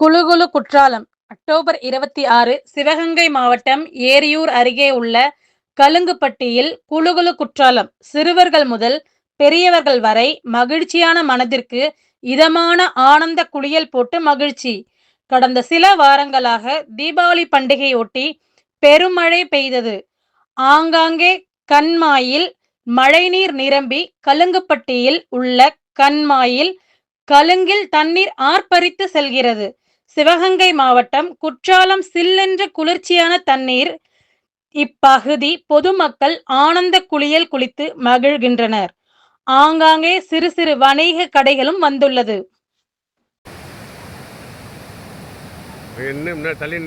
குழுகுழு Courtallam. October இருபத்தி ஆறு சிவகங்கை மாவட்டம் ஏரியூர் அருகே உள்ள கலுங்குப்பட்டியில் குழுகுழு குற்றாலம். சிறுவர்கள் முதல் பெரியவர்கள் வரை மகிழ்ச்சியான மனதிற்கு இதமான ஆனந்த குளியல் போட்டு மகிழ்ச்சி. கடந்த சில வாரங்களாக தீபாவளி பண்டிகையொட்டி பெருமழை பெய்தது. ஆங்காங்கே கண்மாயில் மழைநீர் நிரம்பி கலுங்குப்பட்டியில் உள்ள கண்மாயில் கலுங்கில் தண்ணீர் ஆர்ப்பரித்து செல்கிறது. சிவகங்கை மாவட்டம் குற்றாலம் சில்லென்ற குளிர்ச்சியான தண்ணீர் இப்பகுதி பொதுமக்கள் ஆனந்த குளியல் குளித்து மகிழ்கின்றனர். ஆங்காங்கே சிறு சிறு வணிக கடைகளும் வந்துள்ளது. என்ன தள்ளி